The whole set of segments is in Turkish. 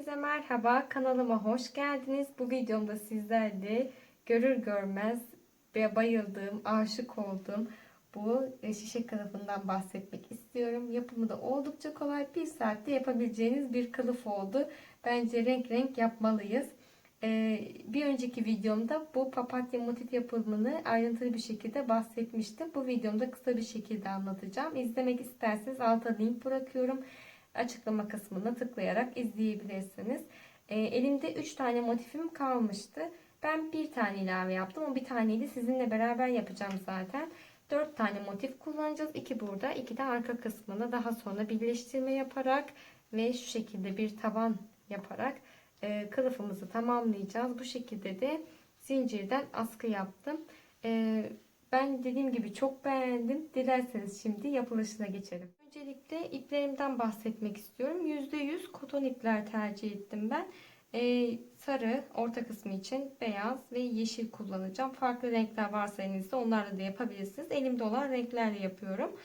Herkese merhaba, kanalıma hoş geldiniz. Bu videomda sizlerle görür görmez ve bayıldığım, aşık olduğum bu şişe kılıfından bahsetmek istiyorum. Yapımı da oldukça kolay. Bir saatte yapabileceğiniz bir kılıf oldu. Bence renk renk yapmalıyız. Ee, bir önceki videomda bu papatya motif yapımını ayrıntılı bir şekilde bahsetmiştim. Bu videomda kısa bir şekilde anlatacağım. İzlemek isterseniz alta link bırakıyorum açıklama kısmına tıklayarak izleyebilirsiniz. E, elimde 3 tane motifim kalmıştı. Ben bir tane ilave yaptım. O bir taneyi de sizinle beraber yapacağım zaten. 4 tane motif kullanacağız. 2 burada, 2 de arka kısmına daha sonra birleştirme yaparak ve şu şekilde bir taban yaparak e, kılıfımızı tamamlayacağız. Bu şekilde de zincirden askı yaptım. E, ben dediğim gibi çok beğendim. Dilerseniz şimdi yapılışına geçelim. Öncelikle iplerimden bahsetmek istiyorum. %100 koton ipler tercih ettim ben. Ee, sarı orta kısmı için beyaz ve yeşil kullanacağım. Farklı renkler varsa elinizde onlarla da yapabilirsiniz. Elimde olan renklerle yapıyorum.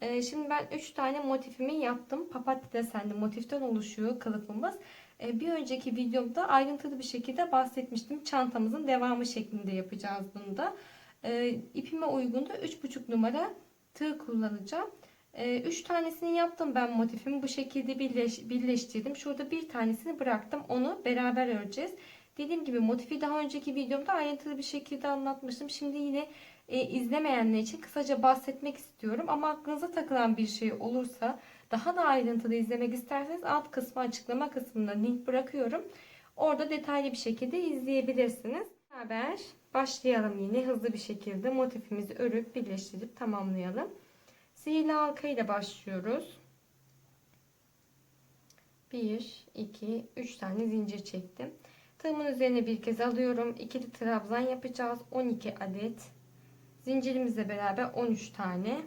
Ee, şimdi ben 3 tane motifimi yaptım. Papatya desenli motiften oluşuyor kılıfımız. Ee, bir önceki videomda ayrıntılı bir şekilde bahsetmiştim. Çantamızın devamı şeklinde yapacağız bunu da. Ee, ipime uygun da 3,5 numara tığ kullanacağım. 3 ee, tanesini yaptım ben motifimi bu şekilde birleş, birleştirdim. Şurada bir tanesini bıraktım. Onu beraber öreceğiz. Dediğim gibi motifi daha önceki videomda ayrıntılı bir şekilde anlatmıştım. Şimdi yine e, izlemeyenler için kısaca bahsetmek istiyorum. Ama aklınıza takılan bir şey olursa daha da ayrıntılı izlemek isterseniz alt kısmı açıklama kısmında link bırakıyorum. Orada detaylı bir şekilde izleyebilirsiniz. Beraber başlayalım yine hızlı bir şekilde motifimizi örüp birleştirip tamamlayalım. Sihirli halka ile başlıyoruz. 1, 2, 3 tane zincir çektim. Tığımın üzerine bir kez alıyorum. İkili trabzan yapacağız. 12 adet. Zincirimizle beraber 13 tane.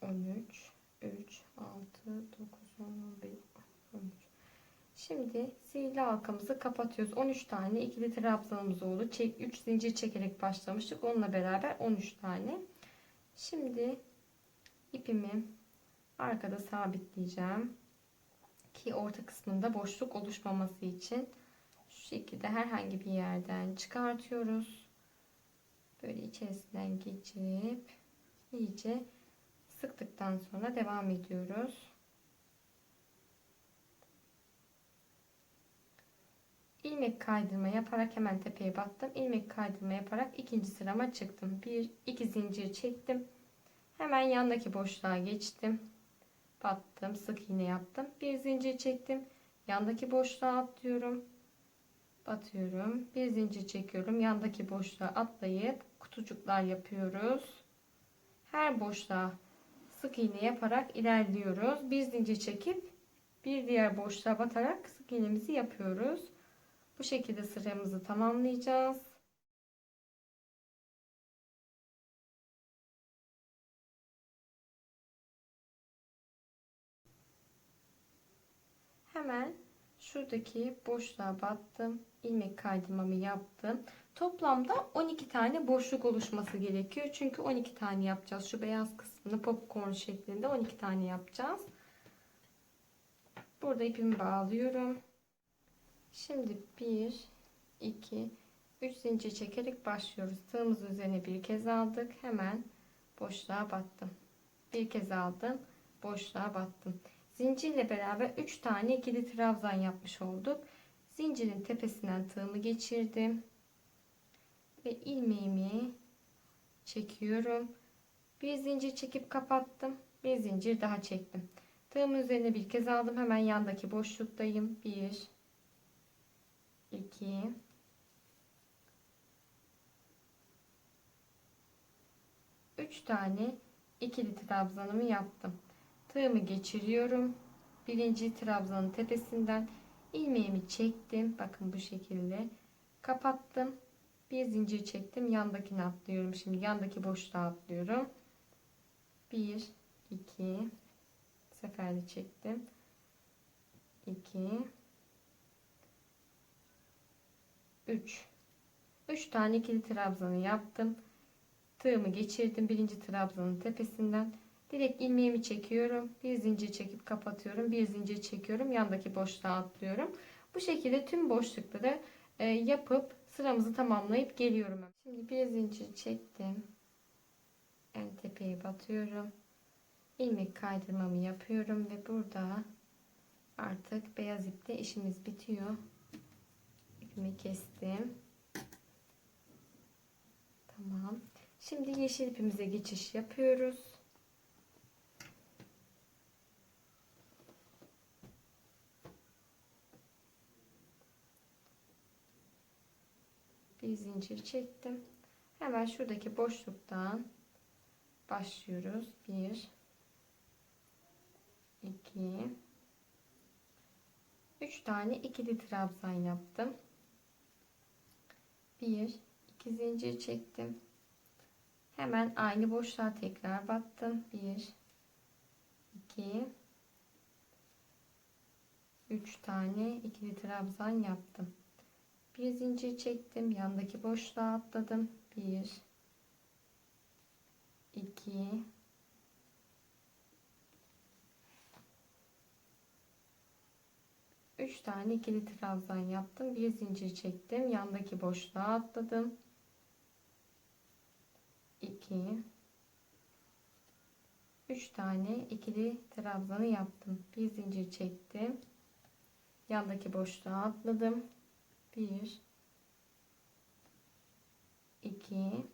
On üç, Şimdi sihirli halkamızı kapatıyoruz. 13 tane ikili trabzanımız oldu. Çek, 3 zincir çekerek başlamıştık. Onunla beraber 13 tane. Şimdi ipimi arkada sabitleyeceğim. Ki orta kısmında boşluk oluşmaması için şu şekilde herhangi bir yerden çıkartıyoruz. Böyle içerisinden geçirip iyice sıktıktan sonra devam ediyoruz. İlmek kaydırma yaparak hemen tepeye battım. ilmek kaydırma yaparak ikinci sırama çıktım. Bir iki zincir çektim. Hemen yandaki boşluğa geçtim. Battım. Sık iğne yaptım. Bir zincir çektim. Yandaki boşluğa atlıyorum. Batıyorum. Bir zincir çekiyorum. Yandaki boşluğa atlayıp kutucuklar yapıyoruz. Her boşluğa sık iğne yaparak ilerliyoruz. Bir zincir çekip bir diğer boşluğa batarak sık iğnemizi yapıyoruz. Bu şekilde sıramızı tamamlayacağız. Hemen şuradaki boşluğa battım. ilmek kaydırmamı yaptım. Toplamda 12 tane boşluk oluşması gerekiyor. Çünkü 12 tane yapacağız. Şu beyaz kısmını popcorn şeklinde 12 tane yapacağız. Burada ipimi bağlıyorum. Şimdi 1 2 3 zincir çekerek başlıyoruz. Tığımızı üzerine bir kez aldık. Hemen boşluğa battım. Bir kez aldım. Boşluğa battım. Zincirle beraber 3 tane ikili trabzan yapmış olduk. Zincirin tepesinden tığımı geçirdim. Ve ilmeğimi çekiyorum. Bir zincir çekip kapattım. Bir zincir daha çektim. Tığımın üzerine bir kez aldım. Hemen yandaki boşluktayım. 1 2 3 tane ikili trabzanımı yaptım. Tığımı geçiriyorum. Birinci trabzanın tepesinden ilmeğimi çektim. Bakın bu şekilde kapattım. Bir zincir çektim. Yandakini atlıyorum. Şimdi yandaki boşluğa atlıyorum. 1 2 seferde çektim. 2 3 3 tane ikili trabzanı yaptım. Tığımı geçirdim birinci trabzanın tepesinden. Direkt ilmeğimi çekiyorum. Bir zincir çekip kapatıyorum. Bir zincir çekiyorum. Yandaki boşluğa atlıyorum. Bu şekilde tüm boşlukları e, yapıp sıramızı tamamlayıp geliyorum. Şimdi bir zincir çektim. En tepeye batıyorum. ilmek kaydırmamı yapıyorum ve burada artık beyaz iple işimiz bitiyor. İpimi kestim. Tamam. Şimdi yeşil ipimize geçiş yapıyoruz. Bir zincir çektim. Hemen şuradaki boşluktan başlıyoruz. 1 2 3 tane ikili trabzan yaptım. 1 2 zincir çektim. Hemen aynı boşluğa tekrar battım. 1 2 3 tane ikili trabzan yaptım. Bir zincir çektim. Yandaki boşluğa atladım. 1 2 3 tane ikili trabzan yaptım. Bir zincir çektim. Yandaki boşluğa atladım. 2 3 tane ikili trabzanı yaptım. Bir zincir çektim. Yandaki boşluğa atladım. 1 2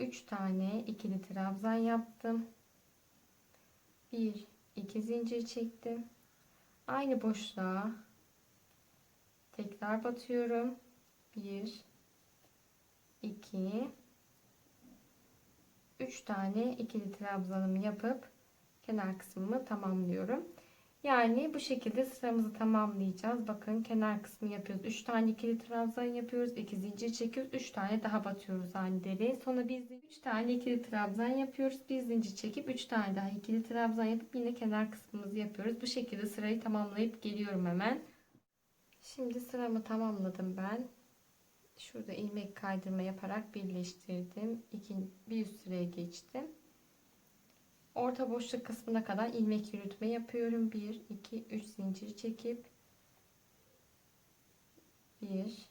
3 tane ikili trabzan yaptım. 1 2 zincir çektim. Aynı boşluğa tekrar batıyorum. 1 2 3 tane ikili trabzanımı yapıp kenar kısmımı tamamlıyorum. Yani bu şekilde sıramızı tamamlayacağız. Bakın kenar kısmı yapıyoruz. 3 tane ikili trabzan yapıyoruz. 2 zincir çekiyoruz. 3 tane daha batıyoruz aynı deliğe. Sonra biz 3 tane ikili trabzan yapıyoruz. Bir zincir çekip 3 tane daha ikili trabzan yapıp yine kenar kısmımızı yapıyoruz. Bu şekilde sırayı tamamlayıp geliyorum hemen. Şimdi sıramı tamamladım ben. Şurada ilmek kaydırma yaparak birleştirdim. İki, bir üst sıraya geçtim. Orta boşluk kısmına kadar ilmek yürütme yapıyorum. 1, 2, 3 zincir çekip 1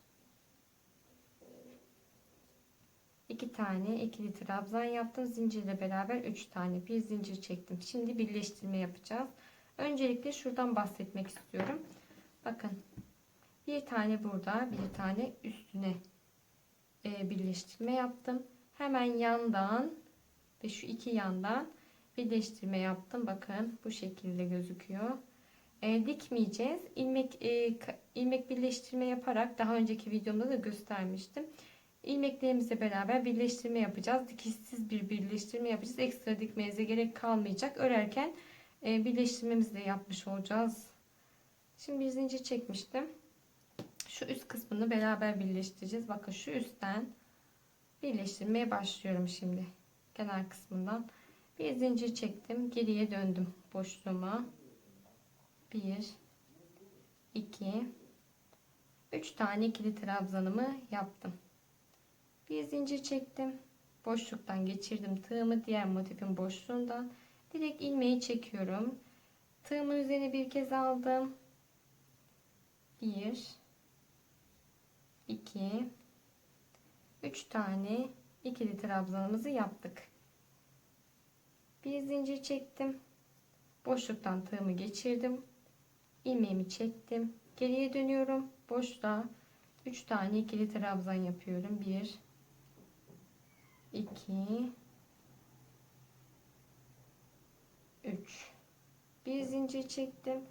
2 tane ikili trabzan yaptım. Zincirle beraber 3 tane bir zincir çektim. Şimdi birleştirme yapacağız. Öncelikle şuradan bahsetmek istiyorum. Bakın bir tane burada bir tane üstüne e, birleştirme yaptım. Hemen yandan ve şu iki yandan birleştirme yaptım. Bakın bu şekilde gözüküyor. E, dikmeyeceğiz. İlmek e, ilmek birleştirme yaparak daha önceki videomda da göstermiştim. İlmeklerimizle beraber birleştirme yapacağız. Dikişsiz bir birleştirme yapacağız. Ekstra dikmenize gerek kalmayacak. Örerken e, birleştirmemizi de yapmış olacağız. Şimdi bir zincir çekmiştim. Şu üst kısmını beraber birleştireceğiz. Bakın şu üstten birleştirmeye başlıyorum şimdi. Kenar kısmından. Bir zincir çektim. Geriye döndüm boşluğuma. 1 2 3 tane ikili trabzanımı yaptım. Bir zincir çektim. Boşluktan geçirdim tığımı diğer motifin boşluğundan. Direkt ilmeği çekiyorum. Tığımın üzerine bir kez aldım. 1 2 3 tane ikili trabzanımızı yaptık bir zincir çektim. Boşluktan tığımı geçirdim. İlmeğimi çektim. Geriye dönüyorum. Boşluğa 3 tane ikili trabzan yapıyorum. 1 2 3 bir zincir çektim.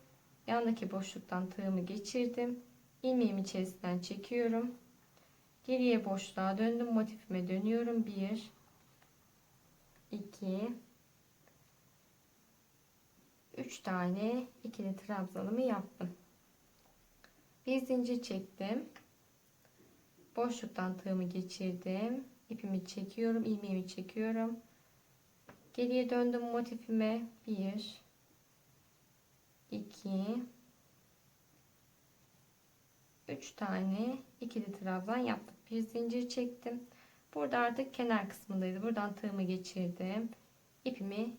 Yandaki boşluktan tığımı geçirdim. İlmeğimi içerisinden çekiyorum. Geriye boşluğa döndüm. Motifime dönüyorum. 1 2 3 tane ikili trabzanımı yaptım. Bir zincir çektim. Boşluktan tığımı geçirdim. İpimi çekiyorum, ilmeğimi çekiyorum. Geriye döndüm motifime. 1 2 3 3 tane ikili trabzan yaptık. Bir zincir çektim. Burada artık kenar kısmındaydı. Buradan tığımı geçirdim. İpimi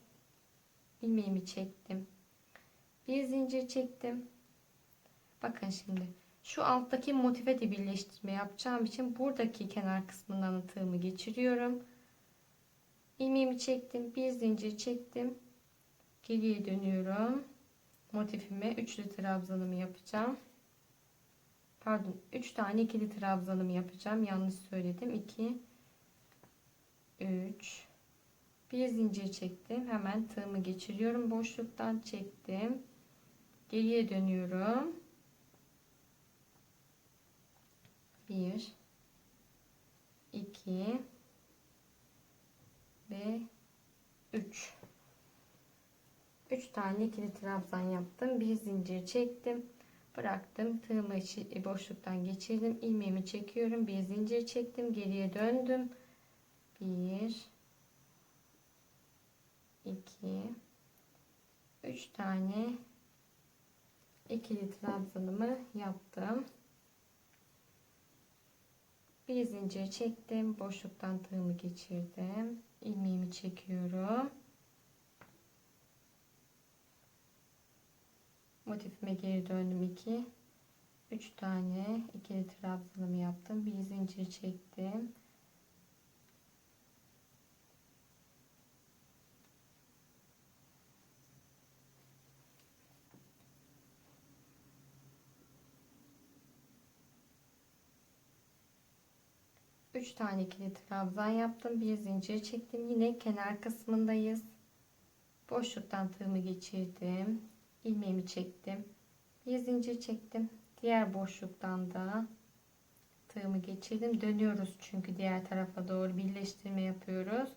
ilmeğimi çektim. Bir zincir çektim. Bakın şimdi şu alttaki motive de birleştirme yapacağım için buradaki kenar kısmından tığımı geçiriyorum. İlmeğimi çektim. Bir zincir çektim. Geriye dönüyorum. Motifime üçlü trabzanımı yapacağım. Pardon 3 tane ikili trabzanımı yapacağım. Yanlış söyledim. 2 3 bir zincir çektim. Hemen tığımı geçiriyorum. Boşluktan çektim. Geriye dönüyorum. 1 2 ve 3 3 tane ikili trabzan yaptım. Bir zincir çektim. Bıraktım. Tığımı içi, boşluktan geçirdim. ilmeğimi çekiyorum. Bir zincir çektim. Geriye döndüm. 1 2 3 tane ikili trabzanımı yaptım. Bir zincir çektim. Boşluktan tığımı geçirdim. ilmeğimi çekiyorum. Motifime geri döndüm 2 3 tane ikili trabzanımı yaptım. Bir zincir çektim. Üç tane ikili trabzan yaptım. Bir zincir çektim. Yine kenar kısmındayız. Boşluktan tığımı geçirdim ilmeğimi çektim. Bir zincir çektim. Diğer boşluktan da tığımı geçirdim. Dönüyoruz çünkü diğer tarafa doğru birleştirme yapıyoruz.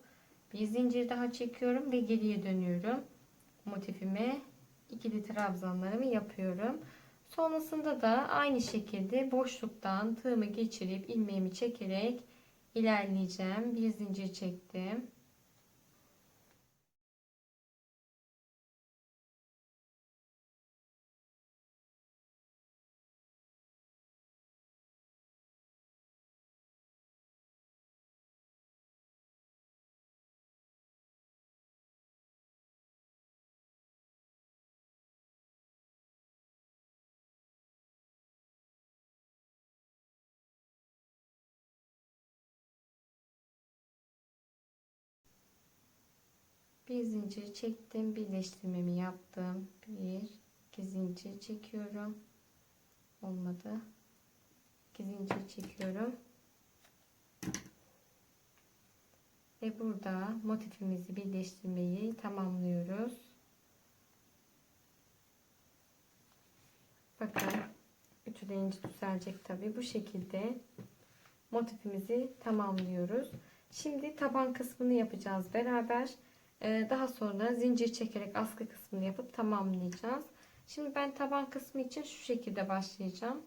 Bir zincir daha çekiyorum ve geriye dönüyorum. Motifime ikili trabzanlarımı yapıyorum. Sonrasında da aynı şekilde boşluktan tığımı geçirip ilmeğimi çekerek ilerleyeceğim. Bir zincir çektim. Bir zincir çektim birleştirmemi yaptım. Bir iki zincir çekiyorum. Olmadı. İki zincir çekiyorum. Ve burada motifimizi birleştirmeyi tamamlıyoruz. Bakın ütüleyince düzelecek tabi bu şekilde motifimizi tamamlıyoruz. Şimdi taban kısmını yapacağız beraber daha sonra zincir çekerek askı kısmını yapıp tamamlayacağız. Şimdi ben taban kısmı için şu şekilde başlayacağım.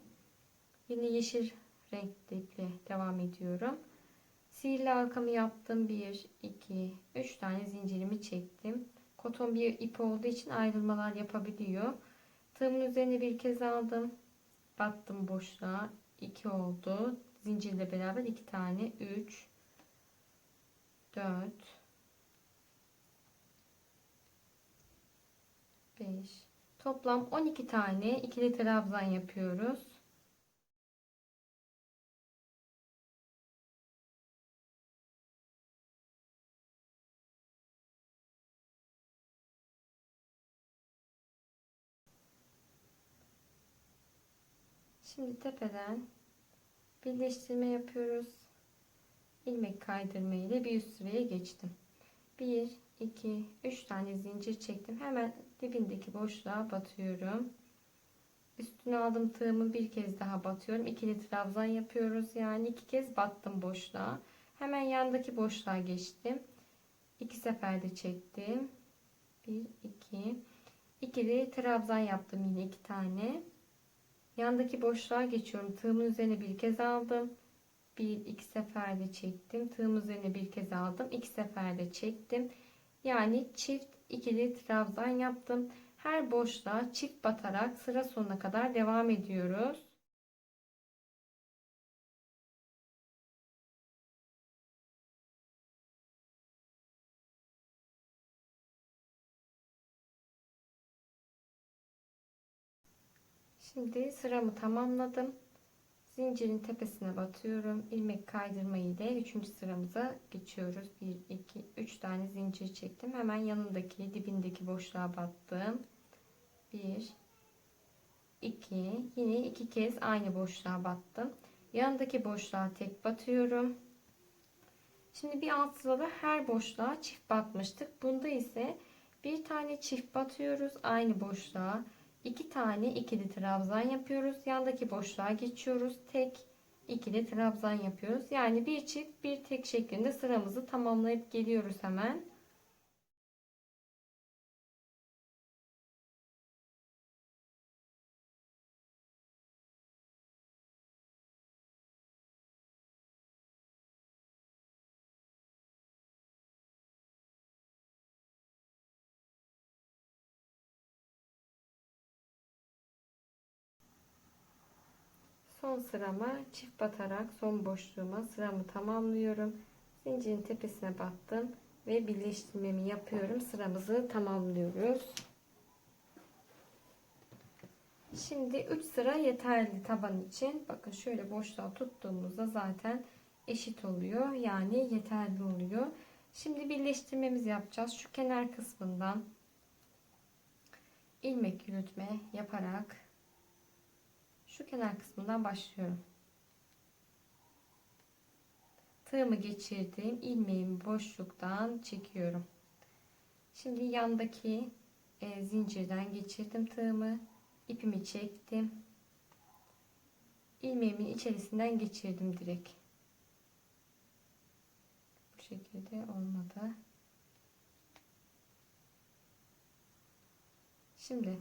Yine yeşil renkli iple devam ediyorum. Sihirli halkamı yaptım. 1, 2, 3 tane zincirimi çektim. Koton bir ip olduğu için ayrılmalar yapabiliyor. Tığımın üzerine bir kez aldım. Battım boşluğa. 2 oldu. Zincirle beraber 2 tane. 3, 4, 5 toplam 12 tane ikili trabzan yapıyoruz. Şimdi tepeden birleştirme yapıyoruz. ilmek kaydırma ile bir üst sıraya geçtim. 1 2 3 tane zincir çektim. Hemen dibindeki boşluğa batıyorum. Üstüne aldım tığımı bir kez daha batıyorum. İkili trabzan yapıyoruz. Yani iki kez battım boşluğa. Hemen yandaki boşluğa geçtim. İki seferde çektim. Bir, iki. İkili trabzan yaptım yine iki tane. Yandaki boşluğa geçiyorum. Tığımın üzerine bir kez aldım. Bir iki seferde çektim. Tığım üzerine bir kez aldım. iki seferde çektim yani çift ikili trabzan yaptım. Her boşluğa çift batarak sıra sonuna kadar devam ediyoruz. Şimdi sıramı tamamladım. Zincirin tepesine batıyorum. ilmek kaydırma ile 3. sıramıza geçiyoruz. 1 2 3 tane zincir çektim. Hemen yanındaki dibindeki boşluğa battım. 1 2 yine iki kez aynı boşluğa battım. Yanındaki boşluğa tek batıyorum. Şimdi bir alt sırada her boşluğa çift batmıştık. Bunda ise bir tane çift batıyoruz aynı boşluğa. İki tane ikili trabzan yapıyoruz. Yandaki boşluğa geçiyoruz. Tek ikili trabzan yapıyoruz. Yani bir çift bir tek şeklinde sıramızı tamamlayıp geliyoruz hemen. Son sırama çift batarak son boşluğuma sıramı tamamlıyorum. Zincirin tepesine battım ve birleştirmemi yapıyorum. Sıramızı tamamlıyoruz. Şimdi 3 sıra yeterli taban için. Bakın şöyle boşluğa tuttuğumuzda zaten eşit oluyor. Yani yeterli oluyor. Şimdi birleştirmemizi yapacağız. Şu kenar kısmından ilmek yürütme yaparak şu kenar kısmından başlıyorum. Tığımı geçirdim. ilmeğimi boşluktan çekiyorum. Şimdi yandaki e, zincirden geçirdim tığımı. ipimi çektim. ilmeğimin içerisinden geçirdim direkt. Bu şekilde olmadı. Şimdi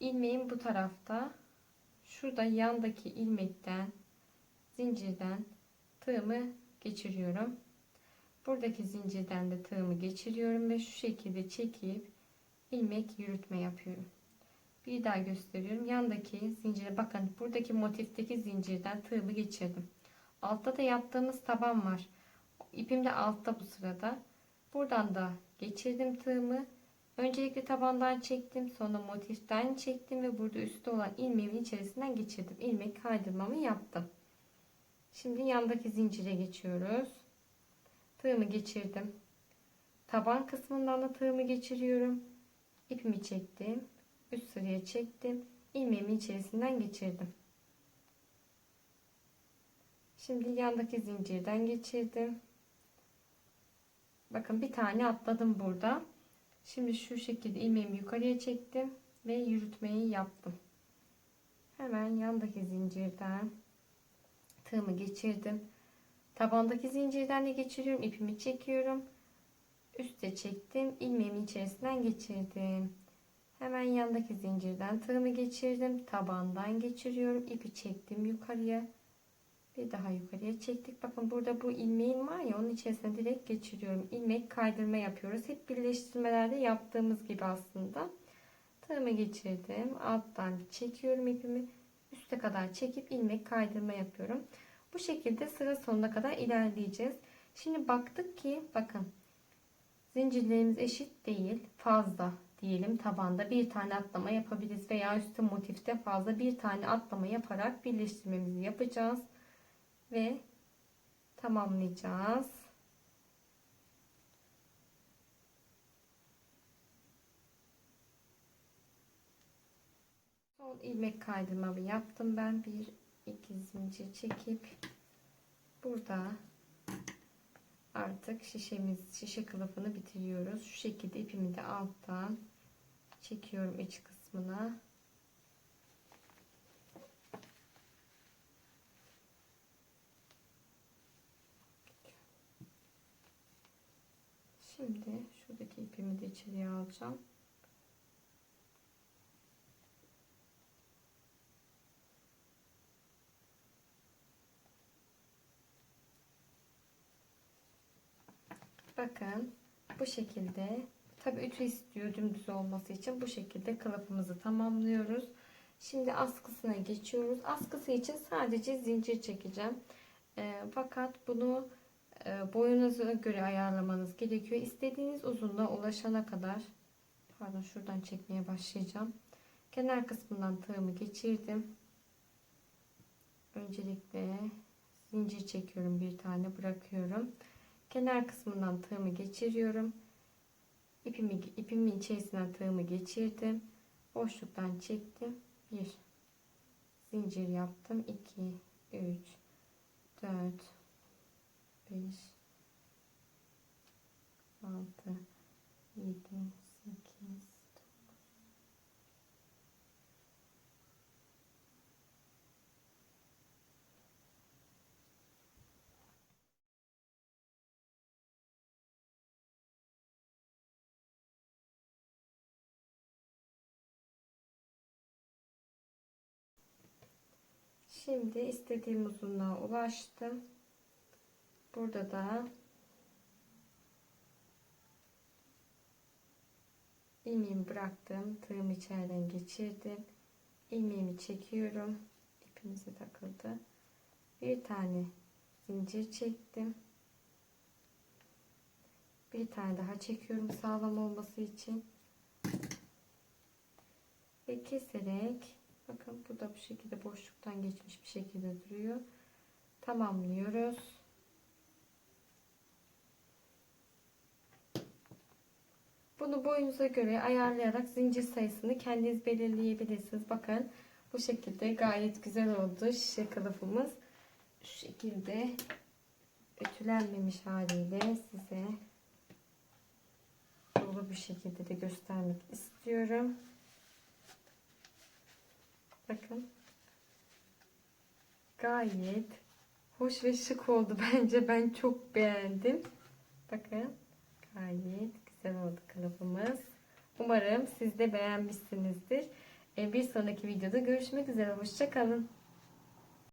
ilmeğim bu tarafta şurada yandaki ilmekten zincirden tığımı geçiriyorum. Buradaki zincirden de tığımı geçiriyorum ve şu şekilde çekip ilmek yürütme yapıyorum. Bir daha gösteriyorum. Yandaki zincire bakın. Buradaki motifteki zincirden tığımı geçirdim. Altta da yaptığımız taban var. İpim de altta bu sırada. Buradan da geçirdim tığımı Öncelikle tabandan çektim. Sonra motiften çektim ve burada üstte olan ilmeğimin içerisinden geçirdim. ilmek kaydırmamı yaptım. Şimdi yandaki zincire geçiyoruz. Tığımı geçirdim. Taban kısmından da tığımı geçiriyorum. İpimi çektim. Üst sıraya çektim. ilmeğimin içerisinden geçirdim. Şimdi yandaki zincirden geçirdim. Bakın bir tane atladım burada. Şimdi şu şekilde ilmeğimi yukarıya çektim ve yürütmeyi yaptım. Hemen yandaki zincirden tığımı geçirdim. Tabandaki zincirden de geçiriyorum. ipimi çekiyorum. Üste çektim. ilmeğimin içerisinden geçirdim. Hemen yandaki zincirden tığımı geçirdim. Tabandan geçiriyorum. ipi çektim yukarıya bir daha yukarıya çektik. Bakın burada bu ilmeğin var ya onun içerisine direkt geçiriyorum. İlmek kaydırma yapıyoruz. Hep birleştirmelerde yaptığımız gibi aslında. Tığımı geçirdim. Alttan çekiyorum ipimi. Üste kadar çekip ilmek kaydırma yapıyorum. Bu şekilde sıra sonuna kadar ilerleyeceğiz. Şimdi baktık ki bakın zincirlerimiz eşit değil. Fazla diyelim tabanda bir tane atlama yapabiliriz veya üstte motifte fazla bir tane atlama yaparak birleştirmemizi yapacağız ve tamamlayacağız. Son ilmek kaydırmamı yaptım ben. Bir iki zincir çekip burada artık şişemiz şişe kılıfını bitiriyoruz. Şu şekilde ipimi de alttan çekiyorum iç kısmına. Şimdi şuradaki ipimi de içeriye alacağım. Bakın bu şekilde tabi ütü istiyor dümdüz olması için bu şekilde kılıfımızı tamamlıyoruz. Şimdi askısına geçiyoruz. Askısı için sadece zincir çekeceğim. E, fakat bunu boyunuza göre ayarlamanız gerekiyor. İstediğiniz uzunluğa ulaşana kadar pardon şuradan çekmeye başlayacağım. Kenar kısmından tığımı geçirdim. Öncelikle zincir çekiyorum bir tane bırakıyorum. Kenar kısmından tığımı geçiriyorum. İpimi, ipimin içerisinden tığımı geçirdim. Boşluktan çektim. Bir zincir yaptım. 2 3 4 5 6 7 8 Şimdi istediğim uzunluğa ulaştım. Burada da ilmeğimi bıraktım. Tığımı içeriden geçirdim. İlmeğimi çekiyorum. İpimize takıldı. Bir tane zincir çektim. Bir tane daha çekiyorum sağlam olması için. Ve keserek bakın bu da bu şekilde boşluktan geçmiş bir şekilde duruyor. Tamamlıyoruz. Bunu boyunuza göre ayarlayarak zincir sayısını kendiniz belirleyebilirsiniz. Bakın bu şekilde gayet güzel oldu şişe kılıfımız. Şu şekilde ütülenmemiş haliyle size dolu bir şekilde de göstermek istiyorum. Bakın. Gayet hoş ve şık oldu bence. Ben çok beğendim. Bakın. Gayet güzel oldu kılıfımız. Umarım siz de beğenmişsinizdir. E, Bir sonraki videoda görüşmek üzere. Hoşçakalın.